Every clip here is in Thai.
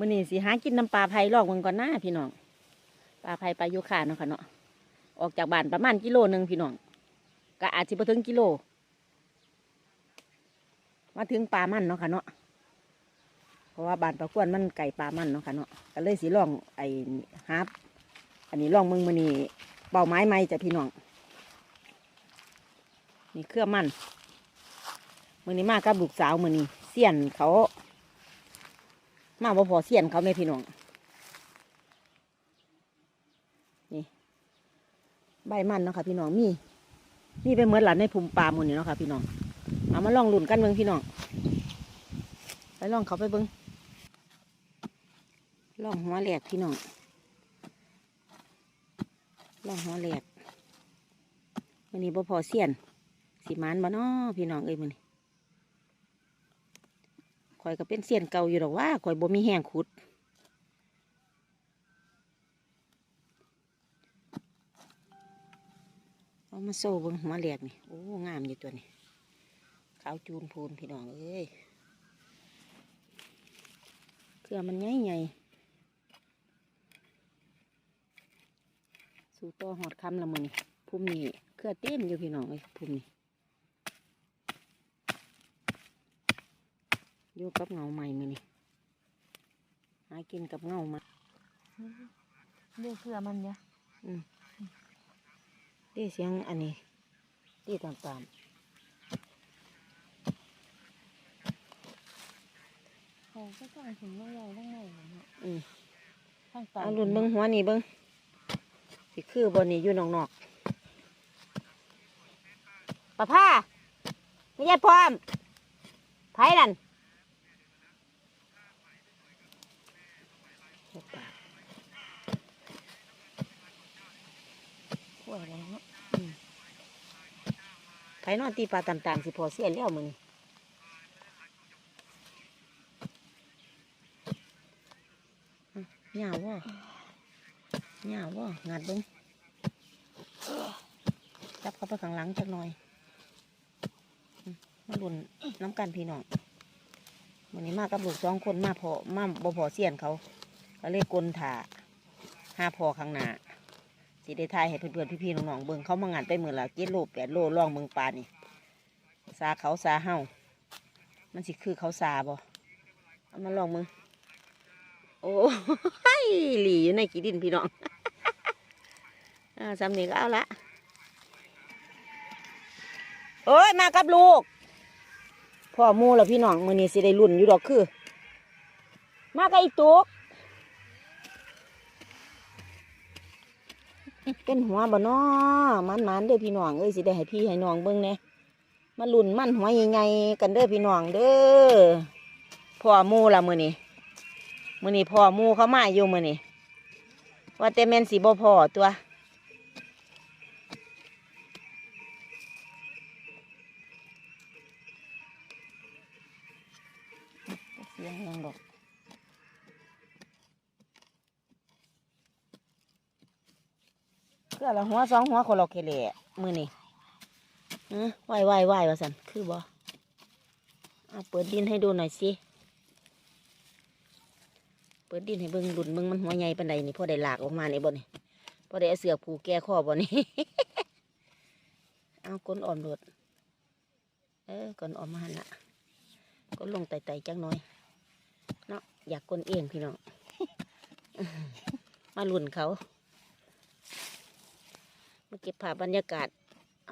มื้อนี้สิหากินน้ำปลาไผ่ลอกเบิ่งก่อนหนะพี่น้องปลาไผ่ปลายุคาเนาะค่ะเนาะออกจากบ้านประมาณกิโลหนึ่งพี่น้องก็อาจสิบ่ถึงกิโล มาถึงปลามันเนาะค่ะเนาะเพราะว่าบ้านปลากวนมันไก่ปลามันเนาะค่ะเนาะก็เลยสิลองไอ้ฮับอันนี้ลองมึงมื้อนี้เป่าไม้ไม้จ้ะพี่น้องนี่เครื่องมันมื้อนี้มากับลูกสาวมื้อนี้เสียนเขา มาบ่พอเสียนเขาแม่พี่น้องนี่ใบมันเนาะค่ะพี่น้องมีมีไปเหมือนหลานในภูมิปลาหมุนนี่เนาะค่ะพี่น้องเอามาลองหลุนกันเบิ่งพี่น้องไปลองเขาไปเบิ่งลองหัวแหลกพี่น้องลองหัวแหลกวันนี้บ่พอเสียนสิมานบ่น้อพี่น้องเอ้ยมัน ข่อยก็เป็นเสียนเก่าอยู่ดอกว่าข่อยบ่มีแห้งขุด เอามาโซ่บิ่งหัวแหลกนี่ โอ้ งามอยู่ตัวนี้ ขาวจูนพูนพี่น้องเอ้ยเครือมันใหญ่ใหญ่สู่ต่อหอดคำละมือนี่พุ่มนี่เครือเต็มอยู่พี่น้องเอ้ยพุ่มนี่ อยู่กับเงาใหม่มือนี่หากินกับเงามาเลือกเพื่อมันเนี่ยตีเสียงอันนี้ตีตามตามเขาก็ต้องถึงว่าใหญ่ทั้งในเลยเนาะๆอืมทั้งตาเอาลุ่นเบิ้งหัวนี่เบิ้งสิคือบนนี่อยู่นอกๆป้าผ้าไม่ใช่พร้อมไผ่นั่นเฮ็ดปากขั้วอะไรเนาะอืม ไผ่นอนตีปลาต่างๆสิพอเสียแล้วมึงเหงาว่เหงาว่งัดบิ้งจับเข้าไปข้างหลังจักหน่อยมาดุนน้ำกันพี่น้องวันนี้มากับลูกสองคนมาพอมาบ่พอเสียนเขาก็เลยกลนถาห้าพอข้างหน้า สิได้ทายให้เพื่อนๆพี่ๆน้องๆเบิ่งเขามางานไปเมื่อละเจ็ดโลแปดโลล่องเมืองปลานี่ซาเขาซาเฮามันสิคือเขาซาบ่เอามาลองมึงโอ้ยหลีอยู่ในกีดินพี่น้องอ่าสำเนียก็เอาละโอ้ยมากับลูกพ่อมูแล้วพี่น้องมือนี้สิได้รุ่นอยู่ดอกคือ มากับอีตุก เป็นหัวบ่นอมันมันเด้อพี่น้องเอ้ยสิได้ให้พี่ให้น้องเบิ่งแหน่มาลุ่นมันหัวใหญ่ๆกันเด้อพี่น้องเด้อพ่อมูละมือนี้มือนี้พ่อมูเขามาอยู่มือนี้ว่าแต่แมนสิบ่พอตัวเสียงยังดอก คือละหัวสองหัวคนละเคเละมือนี่ฮะไหวไหวไหววะสันคือบ่เอาเปิดดินให้ดูหน่อยสิเปิดดินให้เบิ่งหลุนเบิ่งมันหัวใหญ่ปานใดนี่พอได้หลากออกมาในี่บ่นี่พอได้เสือกผูกแก้ข้อบ่นี่เอาก้นอ่อมโดดเออก้นอ่อมมาหันละก้นลงไต่ๆจังหน่อยเนาะอยากก้นเองพี่น้องมาหลุนเขา มาเก็บภาพบรรยากาศ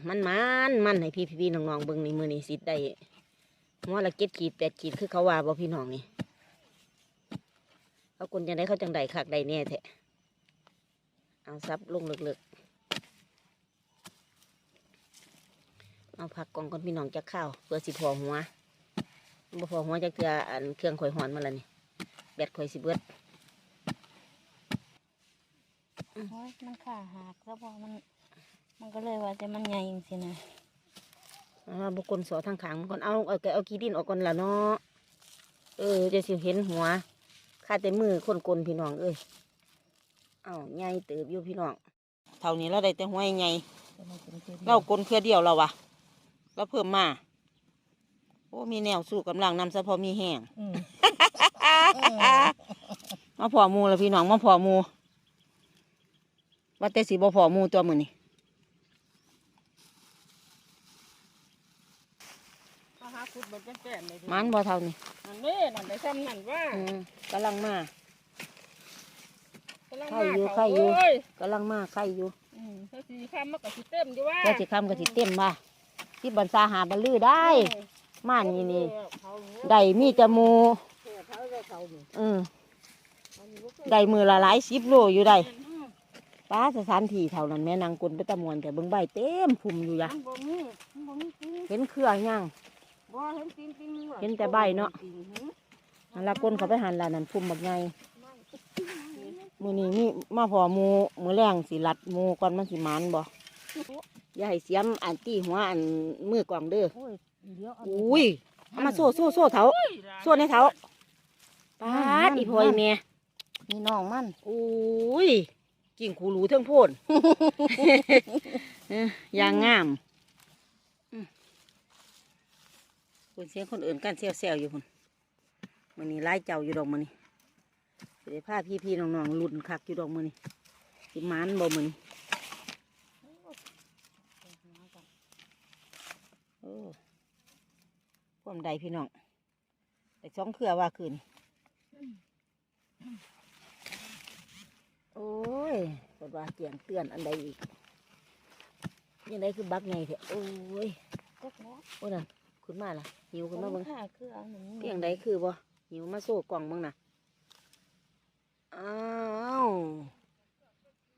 มันมันมันให้พี่พี่ๆน้องๆเบิ่งในมือนี่สิได้หัวละเจ็ดขีดแปดขีดคือเขาว่าบ่พี่น้องนี่เขาคนจังได้เขาจังใดคักใดแน่แท้เอาซับลงเลึกๆเอาผักกองก่อนพี่น้องจะข้าวเพื่อสิพอหัวบ่พอหัวจะเกลืออันเครื่องข่อยหอนมาแล้วนี่แบตข่อยสิเบิดมันขาหักแล้วพอมัน มันก็เลยว่าจะมันใหญ่จริงๆนะอ่าบุคคลสอทางขางมันก่อนเอาเอาแกเอากีดินออกก่อนละเนาะเออจะสิเห็นหัวข้าแต่มือคนกลพี่น้องเอ้ยเอาใหญ่เติบอยู่พี่น้องเท่านี้เราได้แต่หัวใหญ่จะมาเป็นตัวเรากลเพื่อเดียวเราวะเราเพิ่มมาโอ้มีแนวสู้กำลังนำซะพอมีแห้งอืมมาพอหมูแล้วพี่น้องมาพอหมูว่าแต่สิบ่พอหมูตัวมือนี่ มาหา ขุดแบบเป็นแป้นเลยมันบ่เท่านี่นั่นเด้นั่นได้ซ้ำนั่นว่าอืมกำลังมากำลังไข่มาอยู่เขาไข่อยู่เอ้ยกำลังมาไข่อยู่อืมถ้าสีข้ามมันก็สิเต็มอยู่ว่าแค่สิคำก็สิเต็มว่าที่บรรษาหาบรรลือได้ มานี่นี่เขาเนี่ยได้มีแต่หมูแค่เขาก็เขานี่อืมอันนี้บ่เคยได้มือละหลายสิบโลอยู่ได้ป้าสถานที่เท่านั้นแม่นางกลไปตะมวนแต่เบิ่งใบเต็มพุ่มอยู่ยะมันบ่มีมันบ่มีจริงเห็นเครือยัง บ่เห็นจริงจริงเห็นแต่ใบเนาะอันละกลเขาไปหันละนั่นพุ่มบักไงมือนี้มีมาพอหมูมือแรงสิรัดหมูก่อนมันสิหมันบ่อย่าให้เสียมอันตีหัวอันมือกล่องเด้อโอ้ยเดี๋ยวเอาอุ้ยเอามาโซ่โซ่โซ่เถาโซ่ในเถาปาดอีพอยเมียนี่น้องมันอุ้ยกิ่งขูรูเทิงโพนเอ้ยอย่างงามอืม คนเสียงคนอื่นกันเซลเซลอยู่คนมันนี้ไล่เจ้าอยู่ดอกมันนี่สิได้พาพี่พี่ๆน้องๆลุ่นคักอยู่ดอกมันนี่สิหมันบ่มันนี่โอ้พวกใดพี่น้องแต่สองเครือว่าคืนโอ้ยกดว่าเกียงเตือนอันใดอีกยังไงคือบักไงเถอะโอ้ยก็แล้วโอ้นั่น ขึ้นมาล่ะหิวขึ้นมาเบิ่งค่ะคือเอาหนึ่งเพียงใดคือบ่หิวมาโซ่กล่องเบิ่งน่ะอ้าว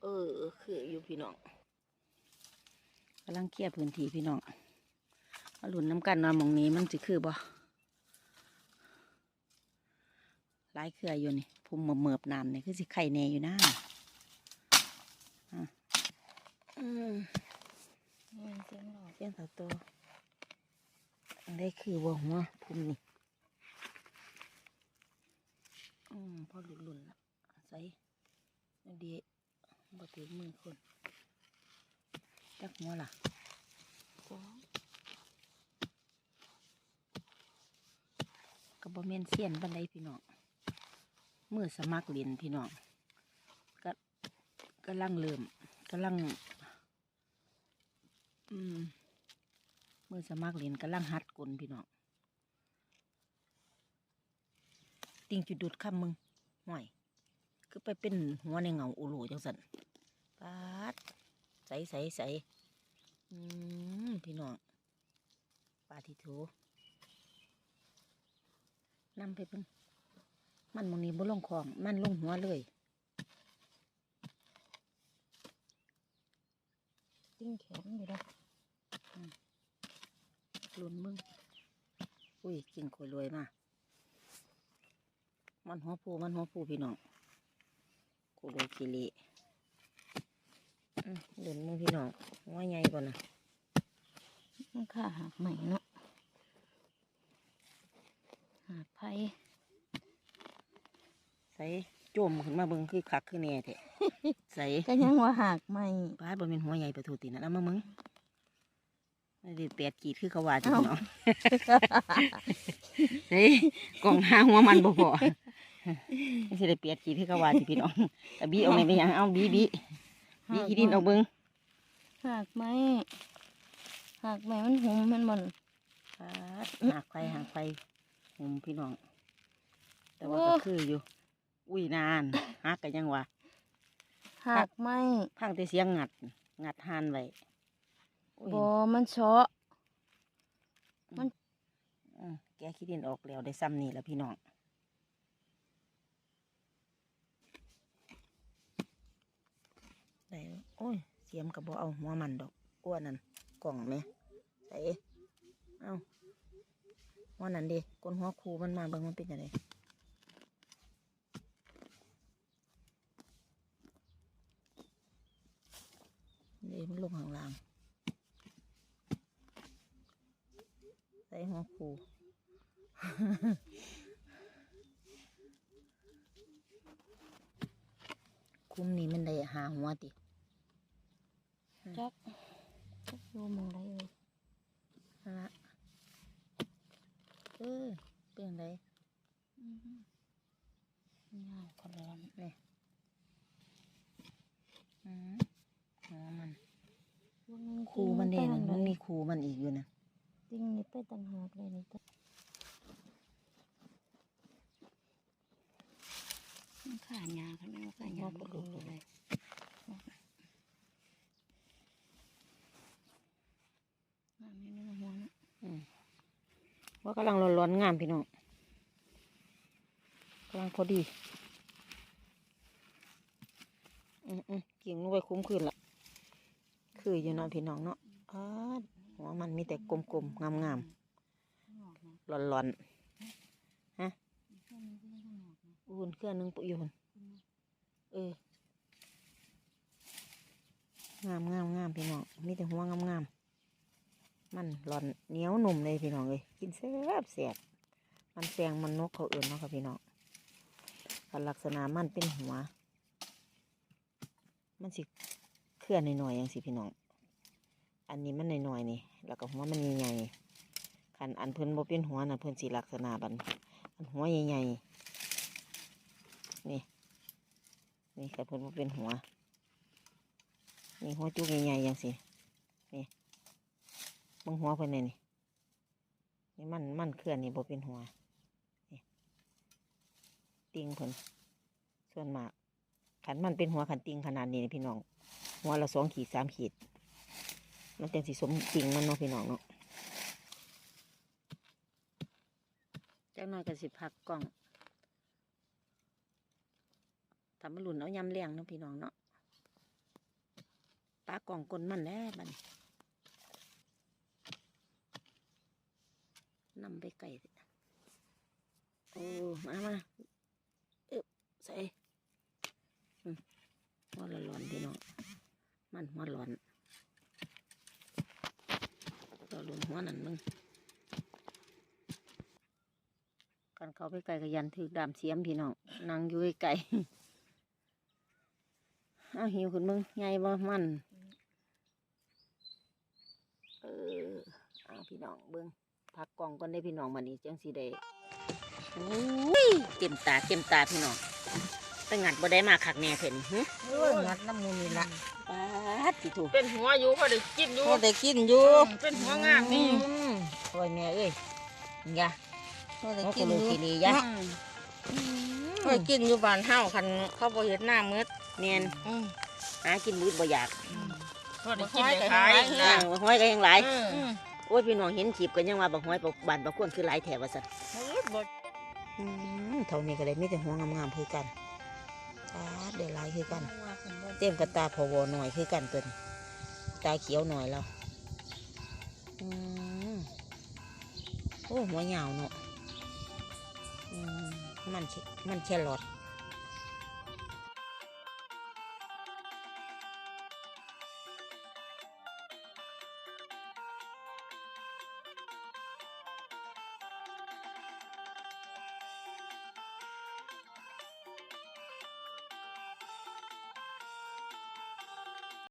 เออคืออยู่พี่น้องกำลังเคลียร์พื้นที่พี่น้องมาหลุนน้ำกันเนอนมองนี้มันสิคือบ่หลายเครืออยู่นี่พุ่มเหมิบๆน้ำนี่คือสิไข่แน่อยู่นะอะอืมนี่เสียงหลอดเปลี่ยนเสาตัวอัน ได้คือบ่หัวพุ่มนี่อืมพอหลุดหลุนละใส่เดีบ่ถึงมือคนจักหัวล่ะสองก็บ่แม่นเสียนบันไดพี่น้องมือสมัครเรียนพี่น้องก็กำลังเริ่มกำลัง อืม มื่อสมัครเรียนกำลังหัดกลพี่น้องติงจุดดูดคำมึงห่วยคือไปเป็นหัวในเงาอุโลจังสันปาดใสใสใสอืมพี่น้องปาทิโถนำไปเพิ่งมันมองนี้บ่ลงคลอง มันลงหัวเลยติ้งแขนอยู่แล้ว ลุนมึง อุ้ยกินข่อยรวยมา มันหัวผูมันหัวผูพี่น้องกูรวยกิเลอื้อลุนมึงพี่น้องหัว่าใหญ่กว่านะมันค่าหักใหม่เนาะหักไผ่ใส่โจมขึ้นมาเบิ่งคือคักคือแน่แท้ใส่ก็ยังว่าหักใหม่ป้าดบ่เป็นหัวใหญ่ไปถูตินะเอามามึง ไม่ได้แปดกีดคือเขาว่าจ้ะเอ้าพี่น้องเฮ้ยกล่องห้าหัวมันบ่พอไม่ใช่ได้เปียดกีที่เขาว่าที่พี่น้องแต่บีเอาไหนไปหยังเอาบีบีบีขี้ดินเอาเบิ้งหักไหมหักไหมมันหุมมันมันปาดหากไฟหากไฟหุมพี่น้อง แต่ว่าก็คืออยู่ อุ้ยนานหักกันยังวะหักไหมพังแต่เสียงงัดงัดหานไว้อุ้ย บอมันเชาะอืมแกขี้ดินออกแล้วได้ซ้ำนี่แล้วพี่น้องได้โอ้ย เสียมกับบ่เอาหัวมันดอกอ้วนนั่นกล่องไหมใส่เอาหัวนั่นดิกนหัวคูมันมาเบิ่งมันเป็นยังไงนี่มันลงข้างล่าง ส่หัวคูคุ้มนี้มันได้หาหัวติจักจักดูมองไรเอ่ยนั่นละเออเป็นไงอืมยาวคนร้อนอืมหัวมันวงหนึ่งคูมันเด่นติ้งมันไปมีคูมันอีกอยู่นะ ติ้งนี่ไปต่างหากเลยนี่ตัวมันขาหยาข้างในมันขาหยาบ่รู้เลยน้ำนี่นึกว่าหัวนะว่ากำลังร้อนๆงามพี่น้องกำลังพอดีอืมอืมกิ่งลงไปคุ้มคืนละคืออยู่นาะพี่น้องเนาะอา หัวมันมีแต่กลมๆงามข้างนอนๆร้อนข้างนี้ก็ได้ข้างนอกนะอุ่นเครื่องนึงปุยนเอองามงามงามพี่น้องมีแต่หัวงามงามๆมันร้อนเหนียวหนุ่มเลยพี่น้องเลยกินแซ่บแซ่บมันแซงมันนกเขาเอื่นเนาะค่ะพี่น้องคันลักษณะมันเป็นหัว มันสิเคลื่อนหน่อยๆอย่างสิพี่น้อง อันนี้มันหน่อยๆนี่ แล้วก็หัวมันใหญ่ๆคันอันเพิ่นบ่เป็นหัวนะเพิ่นสิลักษณะบันอันหัวใหญ่ๆ นี่ นี่คันเพิ่นบ่เป็นหัว นี่หัวจุกใหญ่ๆอย่างสินี่เบางหัวเพิ่นนี่นี่ นี่มันมันเคลื่อนนี่บ่เป็นหัว นี่ติงเพิ่นส่วนมากขันมันเป็นหัวขันติงขนาดนี้นี่พี่น้อง หัวละสองขีดสามขีด มันจังสิสมจริงมันเนาะพี่น้องเนาะจักหน่อยก็สิพักกล้องทำมันหลุนเอายำเลี้ยงเนาะพี่น้องเนาะปลากล่องกลนมันแน่บันนำไปไก่โอ้มามาเอ๊บใส่หัวละร้อนพี่น้องมันหัวร้อนเรา ลุนหัวนั่นมึงกันเขาไปไกลกยันถือดามเสียมพี่น้องนั่งอยู่ไกลเอาหิวขึ้นมึงใหญ่บ่มันเออเอาพี่น้องเบิ้งพักกล่องก่อนได้พี่น้องมันนี้จังสีได้โอ้ยเต็มตาเต็มตาพี่น้อง ไปงัดบ่ได้มาคักแน่เพิ่นหึเอองัดน้ำมูนี่ละปาดที่ถูกเป็นหัวอยู่พอได้กินอยู่พอได้กินอยู่เป็นหัวงามนี่อืมโอ้ยแม่เอ้ยยะพอได้กิก็นลูอกทียู่นี้ยะพอกินอยู่บ้านเฮาคันเขาบ่เฮ็ดหน้ามืดเนียนหากินมืดบ่อยากพอได้กินได้ขายห้อยก็ยังหลายโอ้ยพี่น้องเห็นขีบก็ยังว่าบักห้อยบักบานบักขวนคือหลายแถวว่าซั่นมืดบ่อืมเท่านี้ก็เลยมีแต่หัวงามๆคือกัน ปาดได้หลายคือกันว่าคันบ่เต็มกระตาพอวอหน่อยคือกันตัวนี้ตาเขียวหน่อยแล้วอืมโอ้หัวยาวเนาะอืมมันชิมันแครอท